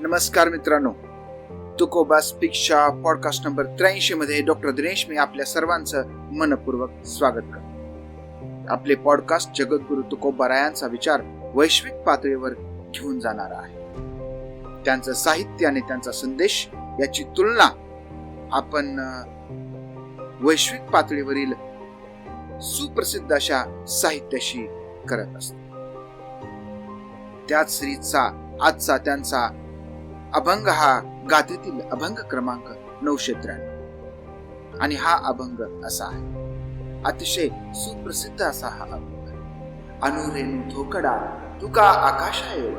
नमस्कार मित्रांनो. Tukoba स्पीकच्या podcast number त्र्याऐंशी मध्ये डॉक्टर दिनेश मी आपल्या सर्वांचं मनपूर्वक स्वागत करतो. आपले पॉडकास्ट जगद्गुरु तुकोबा रायांचा विचार वैश्विक पातळीवर घेऊन जाणार आहे. त्यांचं साहित्य आणि त्यांचा संदेश याची तुलना आपण वैश्विक पातळीवरील सुप्रसिद्ध अशा साहित्याशी करत असतो. त्याच श्रीचा आजचा त्यांचा अभंग हा गाथेतील अभंग क्रमांक नऊशे त्र्याण्णव. आणि हा अभंग असा आहे. अतिशय सुप्रसिद्ध असा हा अभंग अनुरेणू धोकडा तुका आकाशा एवढ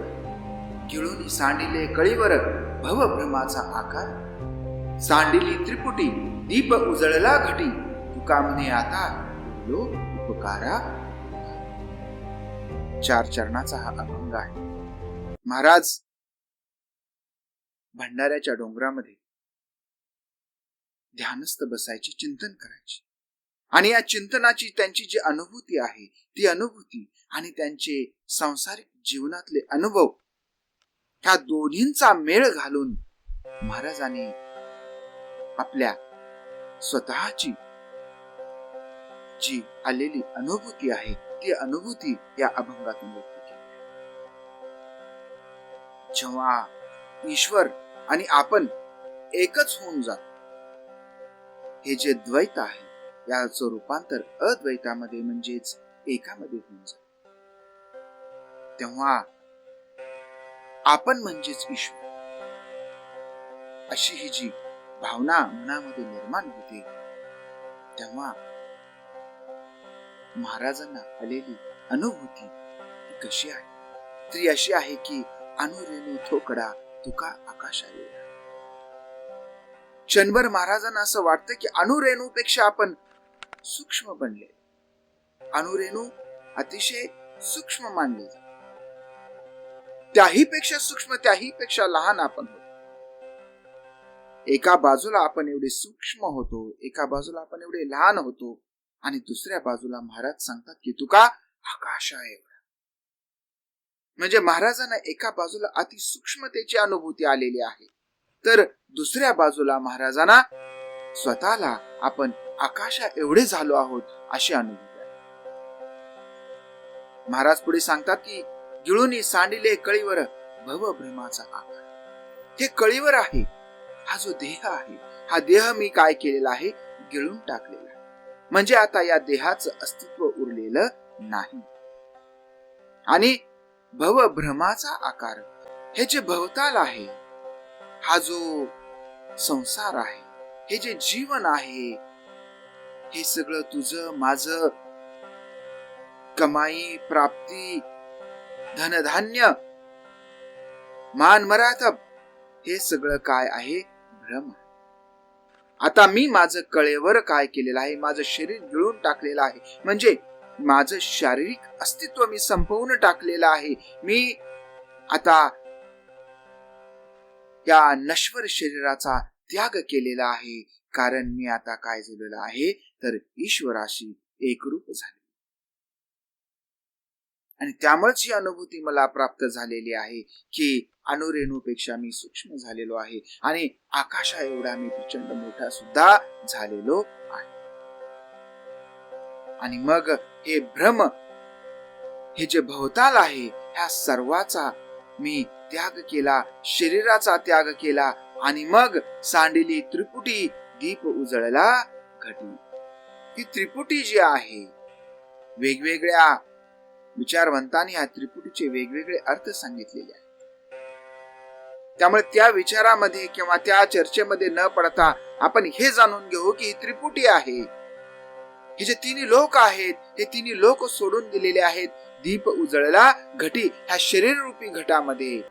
गिळून सांडिले कळीवर भवभ्रमाचा आकार. सांडिली त्रिपुटी दीप उजळला घटी. तुका म्हणे आता लो उपकारा. चार चरणाचा हा अभंग आहे. महाराज भंडाऱ्याच्या डोंगरामध्ये. ध्यानस्थ बसायचे चिंतन करायचे. आणि या चिंतनाची त्यांची जी अनुभूती आहे ती अनुभूती आणि त्यांचे सांसारिक जीवनातले अनुभव ह्या दोन्हींचा मेळ घालून महाराजांनी आपल्या स्वतःची जी आलेली अनुभूती आहे ती अनुभूती या अभंगातून व्यक्त केली जेव्हा ईश्वर आणि आपण एकच होऊन जातो. हे जे द्वैत आहे याचं रूपांतर अद्वैतामध्ये म्हणजेच एकामध्ये होऊन जात. तेव्हा आपण म्हणजेच ईश्वर. अशी ही जी भावना मनामध्ये निर्माण होते तेव्हा महाराजांना आलेली अनुभूती कशी आहे? ती अशी आहे की अनुरेणू थोकडा तुका आकाशा एवढा क्षणभर महाराजांना असं वाटतं की अणुरेणूपेक्षा आपण सूक्ष्म बनले. अणुरेणू अतिशय सूक्ष्म मानले त्याही पेक्षा सूक्ष्म त्याही पेक्षा लहान आपण होतो. एका बाजूला आपण एवढे सूक्ष्म होतो एका बाजूला आपण एवढे लहान होतो आणि दुसऱ्या बाजूला महाराज सांगतात की तुका आकाशा एवढा. म्हणजे महाराजांना एका बाजूला अति सूक्ष्मतेची अनुभूती आलेली आहे. तर दुसऱ्या बाजूला महाराजांना स्वतःला आपण आकाशा एवढे झालो आहोत अशी अनुभूती आहे. महाराज पुढे सांगतात की गिळूनी सांडिले कळीवर भव भ्रमाचा आकार. हे कळीवर आहे. हा जो देह आहे हा देह मी काय केलेला आहे? गिळून टाकलेला म्हणजे आता या देहाचं अस्तित्व उरलेलं नाही. आणि भव भ्रमाचा आकार. हे जे भवताल आहे हा जो संसार आहे हे जे जीवन आहे हे सगळं तुझ माझ कमाई प्राप्ती धनधान्य मान मरातब हे सगळं काय आहे? भ्रम. आता मी माझं कळेवर काय केलेलं आहे? माझं शरीर गिळून टाकलेलं आहे. म्हणजे माझं शारीरिक अस्तित्व मी संपवून टाकलेलं आहे. मी आता या नश्वर शरीराचा त्याग केलेला आहे. कारण मी आता काय झालेलं आहे? तर ईश्वराशी एकरूप झाले. आणि त्यामुळेच ही अनुभूती मला प्राप्त झालेली आहे की अणुरेणूपेक्षा मी सूक्ष्म झालेलो आहे. आणि आकाशा एवढा मी प्रचंड मोठा सुद्धा झालेलो आहे. आणि मग हे भ्रम हे जे भवताल आहे ह्या सर्वाचा मी त्याग केला शरीराचा त्याग केला आणि मग सांडिली त्रिपुटी दीप उजळला घटी. ती त्रिपुटी जी आहे वेगवेगळ्या विचारवंतांनी ह्या त्रिपुटीचे वेगवेगळे अर्थ सांगितलेले आहेत. त्यामुळे त्या विचारामध्ये किंवा त्या चर्चेमध्ये न पडता आपण हे जाणून घेऊ की ही त्रिपुटी आहे. हे जे तिन्ही लोक आहेत हे तिन्ही लोक सोडून दिलेले आहेत. दीप उजळला घटी ह्या शरीररूपी घटामध्ये.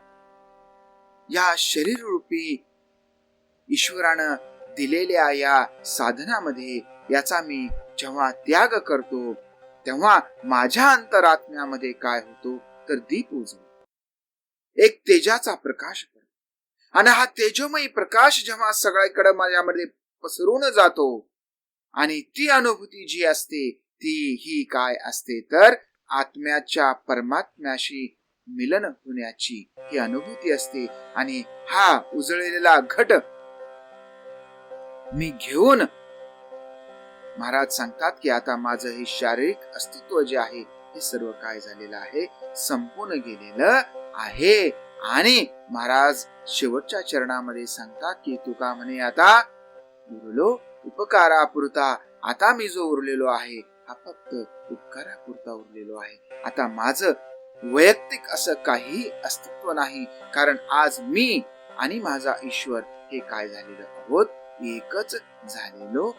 या शरीररूपी ईश्वरानं दिलेल्या या साधनामध्ये याचा मी जेव्हा त्याग करतो तेव्हा माझ्या अंतरात्म्यामध्ये काय होतो तर दीप उजळ एक तेजाचा प्रकाश आणि हा तेजोमयी प्रकाश जेव्हा सगळ्याकडे माझ्यामध्ये पसरून जातो आणि ती अनुभूती जी असते ती ही काय असते? तर आत्म्याच्या परमात्म्याशी मिलन होण्याची ही अनुभूती असते. आणि हा उजळलेला घट मी घेऊन महाराज सांगतात की आता माझं हे शारीरिक अस्तित्व जे आहे हे सर्व काय झालेलं आहे? संपूर्ण गेलेलं आहे. आणि महाराज शेवटच्या चरणामध्ये सांगतात की तुका म्हणे आता उरलो उपकारापुरता आता मी जो उरलेलो आहे हा फक्त उपकारापुरता उरलेलो आहे. आता माझं वैयक्तिक असं काही अस्तित्व नाही कारण आज मी आणि माझा ईश्वर हे काय झालेलं आहोत एकच झालेलो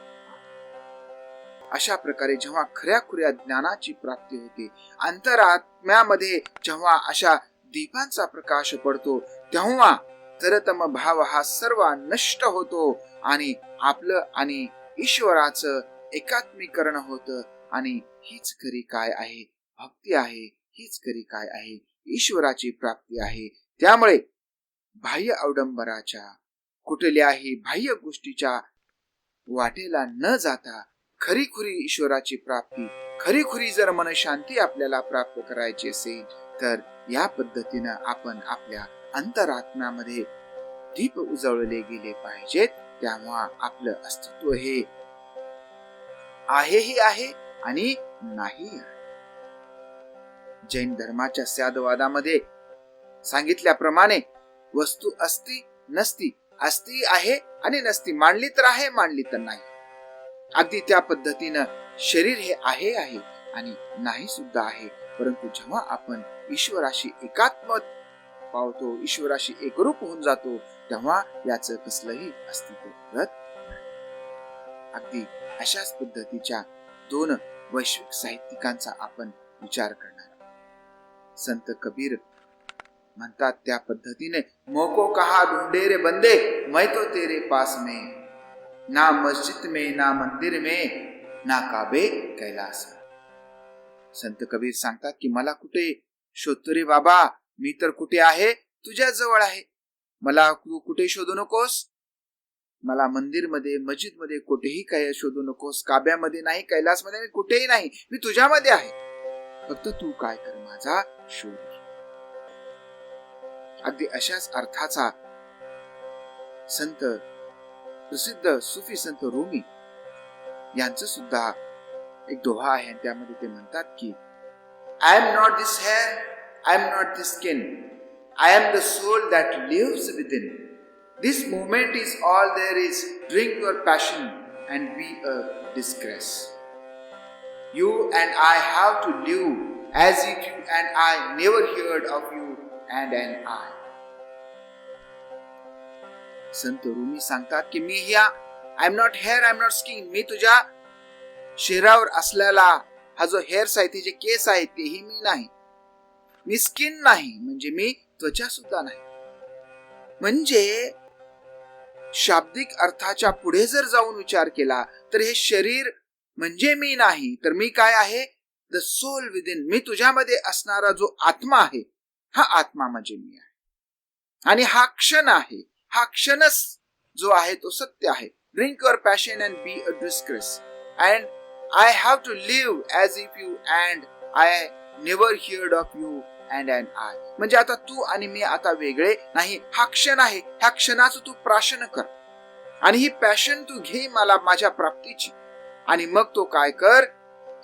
अशा प्रकारे जेव्हा खऱ्या खुऱ्या ज्ञानाची प्राप्ती होते अंतरात्म्यामध्ये जेव्हा अशा दीपांचा प्रकाश पडतो तेव्हा तरतम भाव हा सर्व नष्ट होतो आणि आपलं आणि ईश्वराचं एकात्मीकरण होतं. आणि हीच खरी काय आहे? भक्ती आहे. हीच खरी काय आहे? ईश्वराची प्राप्ती आहे. त्यामुळे बाह्य अवडंबराच्या कुठल्याही बाह्य गोष्टीच्या वाटेला न जाता खरी खुरी ईश्वराची प्राप्ती खरी खुरी जर मनशांती आपल्याला प्राप्त करायची असेल तर या पद्धतीनं आपण आपल्या अंतरात्म्यामध्ये दीप उजळले गेले पाहिजेत तेव्हा आपलं अस्तित्व हे आहेही आहे आणि नाही जैन धर्माच्या स्यादवादामध्ये सांगितल्याप्रमाणे वस्तू असती नसती असती आहे आणि नसती मांडली तर आहे मांडली तर नाही. अगदी त्या पद्धतीनं शरीर हे आहे आहे आणि नाही सुद्धा आहे परंतु जेव्हा आपण ईश्वराशी एकात्मत पावतो. ईश्वराशी एकरूप होऊन जातो तेव्हा याचं कसलंही अस्तित्व उरत अगदी अशाच पद्धतीच्या दोन वैश्विक साहित्यिकांचा आपण विचार करणार संत कबीर म्हणतात त्या पद्धतीने मोको कहा ढूंढे रे बंदे मैं तो तेरे पास में ना मस्जिद में ना मंदिर में ना काबे कैलास संत कबीर सांगतात की मला कुठे शोधतो रे बाबा मी तर कुठे आहे? तुझ्या जवळ आहे. मला तू कुठे शोधू नकोस? मला मंदिरमध्ये मस्जिदमध्ये कुठेही काय शोधू नकोस. काब्यामध्ये नाही कैलासमध्ये मी कुठेही नाही. मी तुझ्यामध्ये आहे. फक्त तू काय कर माझा शोध. अगदी अशाच अर्थाचा संत प्रसिद्ध सुफी संत रोमी यांचं सुद्धा एक दोहा आहे आणि त्यामध्ये ते म्हणतात की I am not this here I am not this skin I am the soul that lives within this moment is all there is drink your passion and be a disgrace you and I have to live as if you and I never heard of you and and I Sant Rumi सांगतात की मी ह्या I am not here I am not skin मी तुझ्या शरीरावर असलेला हा जो hairs आहे ते जे केस आहेत तेही मी नाही मी स्किन नाही म्हणजे मी त्वचा सुद्धा नाही. म्हणजे शाब्दिक अर्थाच्या पुढे जर जाऊन विचार केला तर हे शरीर म्हणजे मी नाही तर मी काय आहे? द सोल विदिन मी तुझ्यामध्ये असणारा जो आत्मा आहे हा आत्मा म्हणजे मी आहे. आणि हा क्षण आहे हा क्षणच जो आहे तो सत्य आहे. Drink your passion and be a disgrace and I have to live as if you and I never heard of you and and I म्हणजे आता तू आणि मी आता वेगळे नाही. हा क्षण आहे. ह्या क्षणाचं तू प्राशन कर. आणि ही पॅशन तू घे मला माझ्या प्राप्तीची. आणि मग तो काय कर?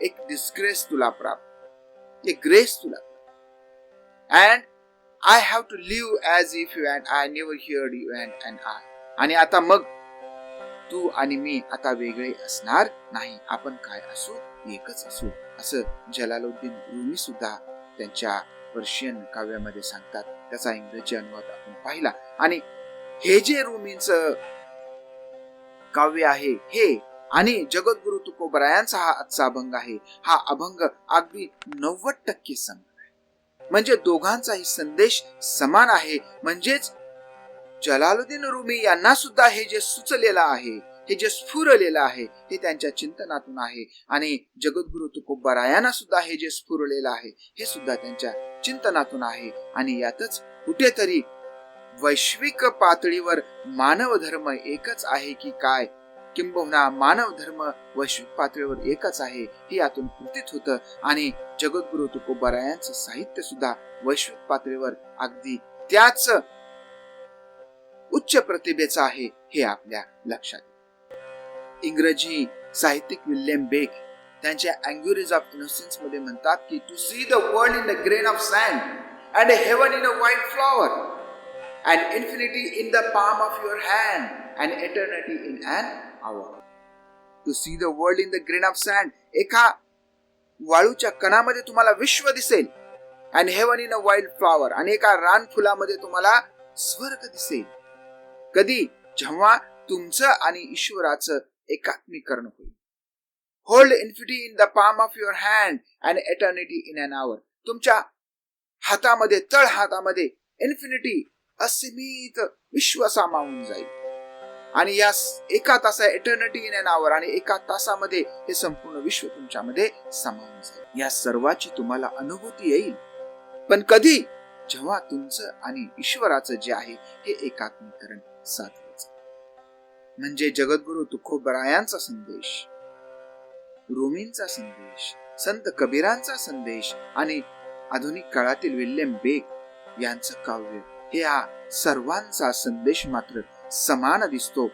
एक डिस्ग्रेस तुला प्राप्त. एक ग्रेस तुला and I have to live as if you and I never heard you and and I आणि आता मग तू आणि मी आता वेगळे असणार नाही. आपण काय असू? एकच असू. असं जलालुद्दीन रुमी सुद्धा त्यांच्या पर्शियन काव्यामध्ये सांगतात. त्याचा इंग्रजी अनुवाद आपण पाहिला. आणि हे जे रुमींच काव्य आहे हे आणि जगद्गुरु तुकोबरायांचा हा आजचा अभंग आहे हा अभंग अगदी नव्वद टक्के समान आहे. म्हणजे दोघांचाही संदेश समान आहे. म्हणजेच जलालुद्दीन रुमी यांना सुद्धा हे जे सुचलेलं आहे हे जे स्फुरलेलं आहे हे त्यांच्या चिंतनातून आहे. आणि जगद्गुरु तुकोबरायांना सुद्धा हे जे स्फुरलेलं आहे हे सुद्धा त्यांच्या चिंतनातून आहे. आणि यातच कुठेतरी वैश्विक पातळीवर मानव धर्म एकच आहे की काय? किंबहुना मानव धर्म वैश्विक पातळीवर एकच आहे हे यातून कृतीत होतं. आणि जगद्गुरु तुकोबारायांचं साहित्य सुद्धा वैश्विक पातळीवर अगदी त्याच उच्च प्रतिभेचं आहे हे आपल्या लक्षात इंग्रजी साहित्यिक विल्यम बेक त्यांच्या अँग्युरीज ऑफ इनोसेन्समध्ये म्हणतात की to see the world in the grain of sand and heaven in a white flower and infinity in the palm of your hand and eternity in and hour to see the world in the grain of sand एका वाळूच्या कणामध्ये तुम्हाला विश्व दिसेल and heaven in a wild flower आणि एका रान फुलामध्ये तुम्हाला स्वर्ग दिसेल. कधी? जेव्हा तुमचं आणि ईश्वराचं एकात्मीकरण होईल. Hold infinity in the palm of your hand and eternity in an hour तुमच्या हातामध्ये तळ हातामध्ये इन्फिनिटी असीमित विश्व सामावून जाईल. आणि या एका तासा एटर्निटी इन अन आवर आणि एका तासामध्ये हे संपूर्ण विश्व तुमच्यामध्ये सामावून जाईल. या सर्वाची तुम्हाला अनुभूती येईल. पण कधी? जेव्हा तुमचं आणि ईश्वराचं जे आहे हे एकात्मीकरण साधलं. म्हणजे जगद्गुरु तुकोबरायांचा संदेश रोमींचा संदेश संत कबीरांचा संदेश आणि आधुनिक काळातील विल्यम बेग यांचं काव्य हे हा सर्वांचा संदेश मात्र समान दिसतो.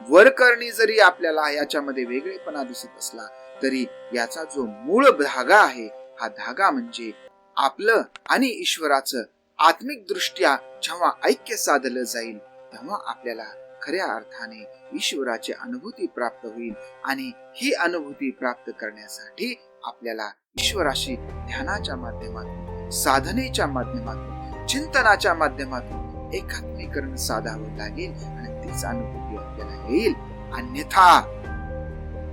वरकरणी जरी आपल्याला याच्यामध्ये वेगळेपणा दिसत असला तरी याचा जो मूळ धागा आहे हा धागा म्हणजे आपलं आणि ईश्वराचं आत्मिक दृष्ट्या जेव्हा ऐक्य साधलं जाईल तेव्हा आपल्याला खऱ्या अर्थाने ईश्वराची अनुभूती प्राप्त होईल आणि ही अनुभूती प्राप्त करण्यासाठी आपल्याला ईश्वराशी ध्यानाच्या माध्यमातून साधनेच्या माध्यमातून चिंतनाच्या माध्यमातून एकात्मीकरण साधावं लागेल आणि तीच अनुभूती आपल्याला येईल. अन्यथा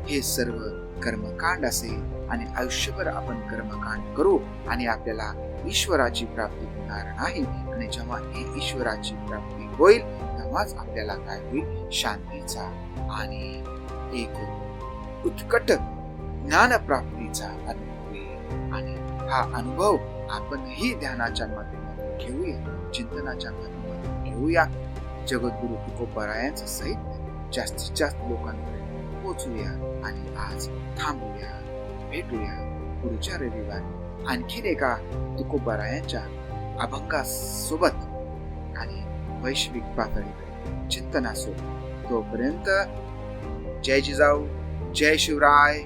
हे सर्व कर्मकांड असेल आणि आयुष्यभर आपण कर्मकांड करू आणि आपल्याला ईश्वराची प्राप्ती होणार नाही. आणि जेव्हा ही ईश्वराची प्राप्ती होईल तेव्हाच आपल्याला काय होईल? शांतीचा आणि एक उत्कट ज्ञान प्राप्तीचा अनुभव येईल आणि हा अनुभव आपणही ध्यानाच्या माध्यमातून घेऊया चिंतनाच्या माध्यमातून घेऊया. जगद्गुरु तुकोबरायांचं साहित्य जास्तीत जास्त लोकांपर्यंत पोचूया आणि आज थांबूया भेटूया पुढच्या रविवारी. आणखीन एका तुकोबरायांच्या अभंगासोबत आणि वैश्विक पातळीवर असो तोपर्यंत जय जिजाऊ जय शिवराय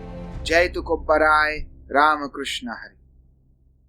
जय तुकोब्बराय रामकृष्ण हरी.